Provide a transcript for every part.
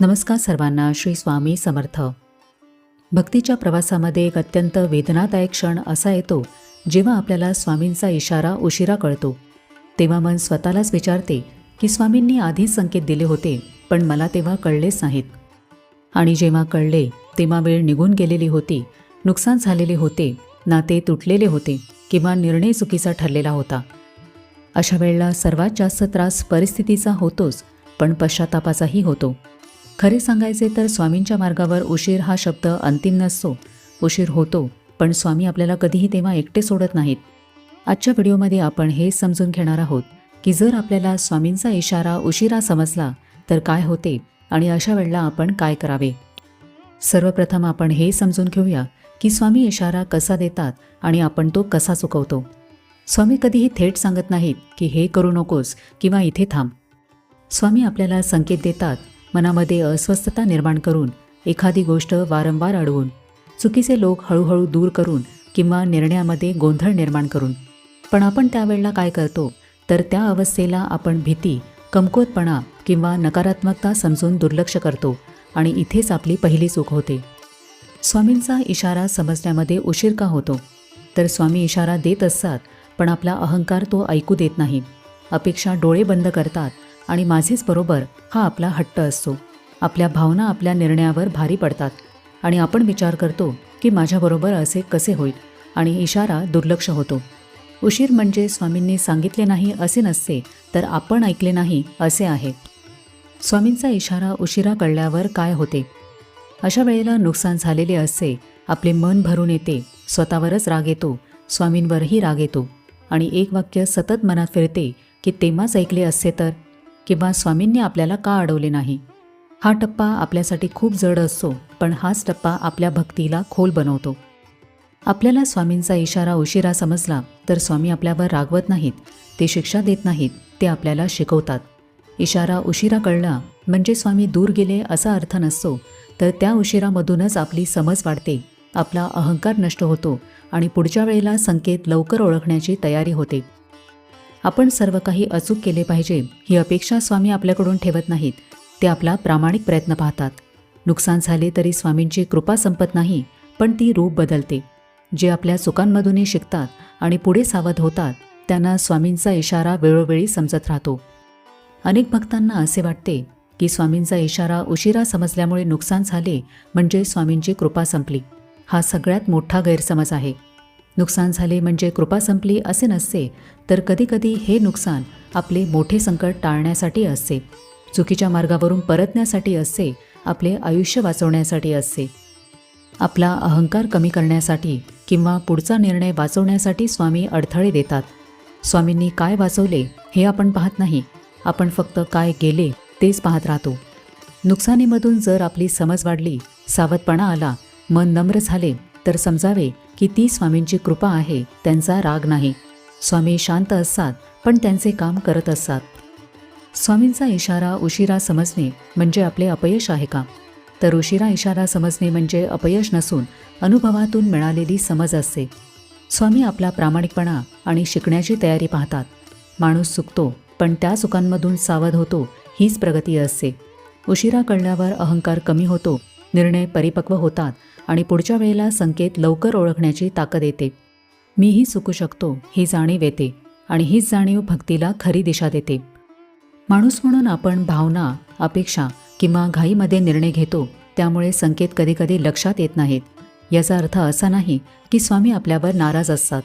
नमस्कार सर्वांना श्री स्वामी समर्थ. भक्तीच्या प्रवासामध्ये एक अत्यंत वेदनादायक क्षण असा येतो जेव्हा आपल्याला स्वामींचा इशारा उशिरा कळतो. तेव्हा मन स्वतःलाच विचारते की स्वामींनी आधीच संकेत दिले होते पण मला तेव्हा कळलेच नाहीत. आणि जेव्हा कळले तेव्हा वेळ निघून गेलेली होती नुकसान झालेले होते नाते तुटलेले होते किंवा निर्णय चुकीचा ठरलेला होता. अशा वेळेला सर्वात जास्त त्रास परिस्थितीचा होतोच पण पश्चातापाचाही होतो. खरे सांगायचे तर स्वामींच्या मार्गावर उशीर हा शब्द अंतिम नसतो उशीर होतो पण स्वामी आपल्याला कधीही तेव्हा एकटे सोडत नाहीत. आजच्या व्हिडिओमध्ये आपण हे समजून घेणार आहोत की जर आपल्याला स्वामींचा इशारा उशिरा समजला तर काय होते आणि अशा वेळेला आपण काय करावे? सर्वप्रथम आपण हे समजून घेऊया की स्वामी इशारा कसा देतात आणि आपण तो कसा चुकवतो. स्वामी कधीही थेट सांगत नाहीत की हे करू नकोस किंवा इथे थांब. स्वामी आपल्याला संकेत देतात मनामध्ये अस्वस्थता निर्माण करून एखादी गोष्ट वारंवार अडवून चुकीचे लोक हळूहळू दूर करून किंवा निर्णयामध्ये गोंधळ निर्माण करून. पण आपण त्यावेळेला काय करतो? तर त्या अवस्थेला आपण भीती कमकुवतपणा किंवा नकारात्मकता समजून दुर्लक्ष करतो आणि इथेच आपली पहिली चूक होते. स्वामींचा इशारा समजण्यामध्ये उशीर का होतो? तर स्वामी इशारा देत असतात पण आपला अहंकार तो ऐकू देत नाही. अपेक्षा डोळे बंद करतात आणि माझेच बरोबर हा आपला हट्ट असतो. आपल्या भावना आपल्या निर्णयावर भारी पडतात. आणि आपण विचार करतो की माझ्याबरोबर असे कसे होईल आणि इशारा दुर्लक्ष होतो. उशीर म्हणजे स्वामींनी सांगितले नाही असे नसते तर आपण ऐकले नाही असे आहे. स्वामींचा इशारा उशिरा कळल्यावर काय होते? अशा वेळेला नुकसान झालेले असते आपले मन भरून येते स्वतःवरच राग येतो स्वामींवरही राग येतो. आणि एक वाक्य सतत मनात फिरते की तेव्हाच ऐकले असते तर? किंवा स्वामींनी आपल्याला का अडवले नाही? हा टप्पा आपल्यासाठी खूप जड असतो पण हाच टप्पा आपल्या भक्तीला खोल बनवतो. आपल्याला स्वामींचा इशारा उशिरा समजला तर स्वामी आपल्यावर रागवत नाहीत ते शिक्षा देत नाहीत ते आपल्याला शिकवतात. इशारा उशिरा कळला म्हणजे स्वामी दूर गेले असा अर्थ नसतो तर त्या उशिरामधूनच आपली समज वाढते आपला अहंकार नष्ट होतो आणि पुढच्या वेळेला संकेत लवकर ओळखण्याची तयारी होते. आपण सर्व काही अचूक केले पाहिजे ही अपेक्षा स्वामी आपल्याकडून ठेवत नाहीत. ते आपला प्रामाणिक प्रयत्न पाहतात. नुकसान झाले तरी स्वामींची कृपा संपत नाही पण ती रूप बदलते. जे आपल्या चुकांमधूनही शिकतात आणि पुढे सावध होतात त्यांना स्वामींचा इशारा वेळोवेळी समजत राहतो. अनेक भक्तांना असे वाटते की स्वामींचा इशारा उशिरा समजल्यामुळे नुकसान झाले म्हणजे स्वामींची कृपा संपली. हा सगळ्यात मोठा गैरसमज आहे. नुकसान झाले म्हणजे कृपा संपली असे नसते तर कधीकधी हे नुकसान आपले मोठे संकट टाळण्यासाठी असते चुकीच्या मार्गावरून परतण्यासाठी असते आपले आयुष्य वाचवण्यासाठी असते. आपला अहंकार कमी करण्यासाठी किंवा पुढचा निर्णय वाचवण्यासाठी स्वामी अडथळे देतात. स्वामींनी काय वाचवले हे आपण पाहत नाही आपण फक्त काय गेले तेच पाहत राहतो. नुकसानीमधून जर आपली समज वाढली सावधपणा आला मन नम्र झाले तर समजावे की ती स्वामींची कृपा आहे त्यांचा राग नाही. स्वामी शांत असतात पण त्यांचे काम करत असतात. स्वामींचा इशारा उशिरा समजणे म्हणजे आपले अपयश आहे का? तर उशिरा इशारा समजणे म्हणजे अपयश नसून अनुभवातून मिळालेली समज असते. स्वामी आपला प्रामाणिकपणा आणि शिकण्याची तयारी पाहतात. माणूस चुकतो पण त्या चुकांमधून सावध होतो हीच प्रगती असते. उशिरा कळल्यावर अहंकार कमी होतो निर्णय परिपक्व होतात आणि पुढच्या वेळेला संकेत लवकर ओळखण्याची ताकद येते. मीही चुकू शकतो ही जाणीव येते आणि हीच जाणीव भक्तीला खरी दिशा देते. माणूस म्हणून आपण भावना अपेक्षा किंवा घाईमध्ये निर्णय घेतो त्यामुळे संकेत कधीकधी लक्षात येत नाहीत. याचा अर्थ असा नाही की स्वामी आपल्यावर नाराज असतात.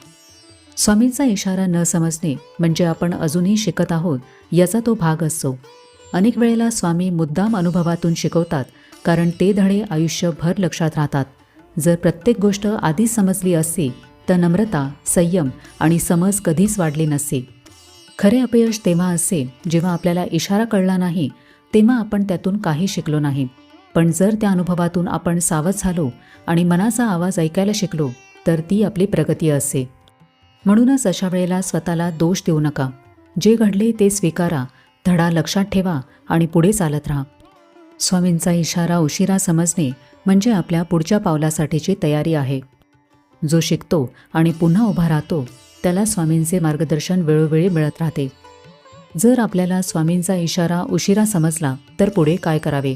स्वामींचा इशारा न समजणे म्हणजे आपण अजूनही शिकत आहोत याचा तो भाग असतो. अनेक वेळेला स्वामी मुद्दाम अनुभवातून शिकवतात कारण ते धडे आयुष्यभर लक्षात राहतात. जर प्रत्येक गोष्ट आधीच समजली असती तर नम्रता संयम आणि समज कधीच वाढली नसते. खरे अपयश तेव्हा असे जेव्हा आपल्याला इशारा कळला नाही तेव्हा आपण त्यातून काही शिकलो नाही. पण जर त्या अनुभवातून आपण सावध झालो आणि मनाचा आवाज ऐकायला शिकलो तर ती आपली प्रगती असे म्हणूनच अशा वेळेला स्वतःला दोष देऊ नका. जे घडले ते स्वीकारा धडा लक्षात ठेवा आणि पुढे चालत राहा. स्वामींचा इशारा उशिरा समजणे म्हणजे आपल्या पुढच्या पावलासाठीची तयारी आहे. जो शिकतो आणि पुन्हा उभा राहतो त्याला स्वामींचे मार्गदर्शन वेळोवेळी मिळत राहते. जर आपल्याला स्वामींचा इशारा उशिरा समजला तर पुढे काय करावे?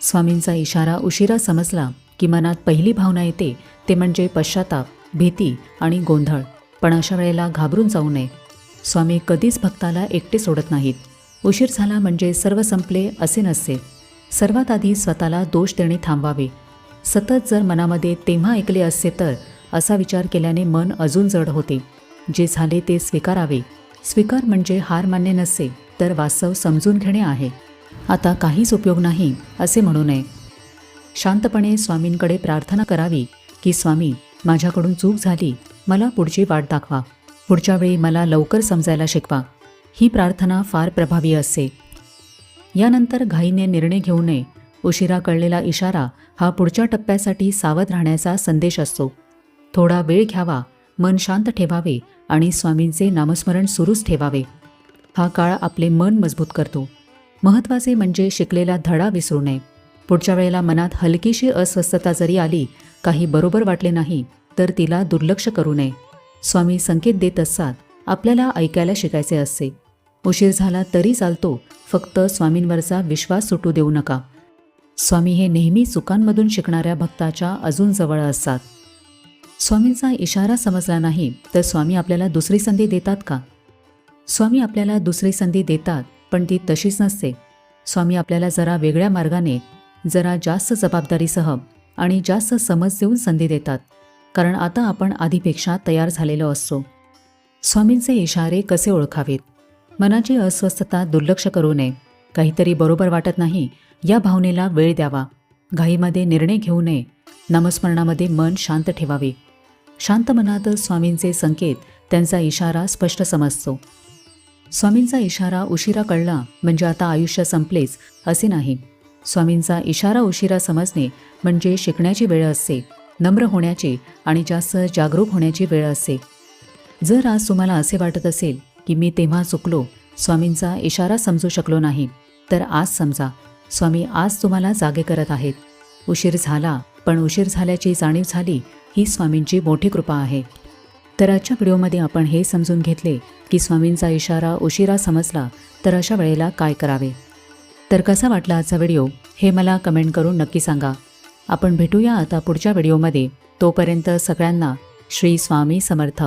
स्वामींचा इशारा उशिरा समजला की मनात पहिली भावना येते ते म्हणजे पश्चाताप भीती आणि गोंधळ. पण अशा वेळेला घाबरून जाऊ नये. स्वामी कधीच भक्ताला एकटे सोडत नाहीत. उशीर झाला म्हणजे सर्व संपले असे नसते. सर्वात आधी स्वतःला दोष देणे थांबवावे. सतत जर मनामध्ये तेव्हा ऐकले असते तर असा विचार केल्याने मन अजून जड होते. जे झाले ते स्वीकारावे. स्वीकार म्हणजे हार मान्य नसे तर वास्तव समजून घेणे आहे. आता काहीच उपयोग नाही असे म्हणू नये. शांतपणे स्वामींकडे प्रार्थना करावी की स्वामी माझ्याकडून चूक झाली मला पुढची वाट दाखवा. पुढच्या वेळी मला लवकर समजायला शिकवा. ही प्रार्थना फार प्रभावी असते. यानंतर घाईने निर्णय घेऊ नये. उशिरा कळलेला इशारा हा पुढच्या टप्प्यासाठी सावध राहण्याचा संदेश असतो. थोडा वेळ घ्यावा मन शांत ठेवावे आणि स्वामींचे नामस्मरण सुरूच ठेवावे. हा काळ आपले मन मजबूत करतो. महत्त्वाचे म्हणजे शिकलेला धडा विसरू नये. पुढच्या वेळेला मनात हलकीशी अस्वस्थता जरी आली काही बरोबर वाटले नाही तर तिला दुर्लक्ष करू नये. स्वामी संकेत देत असतात आपल्याला ऐकायला शिकायचे असते. उशीर झाला तरी चालतो. फक्त स्वामींवरचा विश्वास सुटू देऊ नका. स्वामी हे नेहमी चुकांमधून शिकणाऱ्या भक्ताच्या अजून जवळ असतात. स्वामींचा इशारा समजला नाही तर स्वामी आपल्याला दुसरी संधी देतात का? स्वामी आपल्याला दुसरी संधी देतात पण ती तशीच नसते. स्वामी आपल्याला जरा वेगळ्या मार्गाने जरा जास्त जबाबदारीसह आणि जास्त समज देऊन संधी देतात. कारण आता आपण आधीपेक्षा तयार झालेलो असतो. स्वामींचे इशारे कसे ओळखावेत? मनाची अस्वस्थता दुर्लक्ष करू नये. काहीतरी बरोबर वाटत नाही या भावनेला वेळ द्यावा. घाईमध्ये निर्णय घेऊ नये. नामस्मरणामध्ये मन शांत ठेवावे. शांत मनातच स्वामींचे संकेत त्यांचा इशारा स्पष्ट समजतो. स्वामींचा इशारा उशिरा कळला म्हणजे आता आयुष्य संपलेच असे नाही. स्वामींचा इशारा उशिरा समजणे म्हणजे शिकण्याची वेळ असते नम्र होण्याची आणि जास्त जागरूक होण्याची वेळ असते. जर आज तुम्हाला असे वाटत असेल की मी तेव्हा चुकलो. स्वामींचा इशारा समजू शकलो नाही. तर आज समजा. स्वामी आज तुम्हाला जागे करत आहेत. उशीर झाला पण उशीर झाल्याची जाणीव झाली ही स्वामींची मोठी कृपा आहे. तर आजच्या व्हिडिओमध्ये आपण हे समजून घेतले की स्वामींचा इशारा उशिरा समजला तर अशा वेळेला काय करावे? तर कसा वाटला आजचा व्हिडिओ? हे मला कमेंट करून नक्की सांगा. आपण भेटूया आता पुढच्या व्हिडिओमध्ये. तोपर्यंत सगळ्यांना श्री स्वामी समर्थ.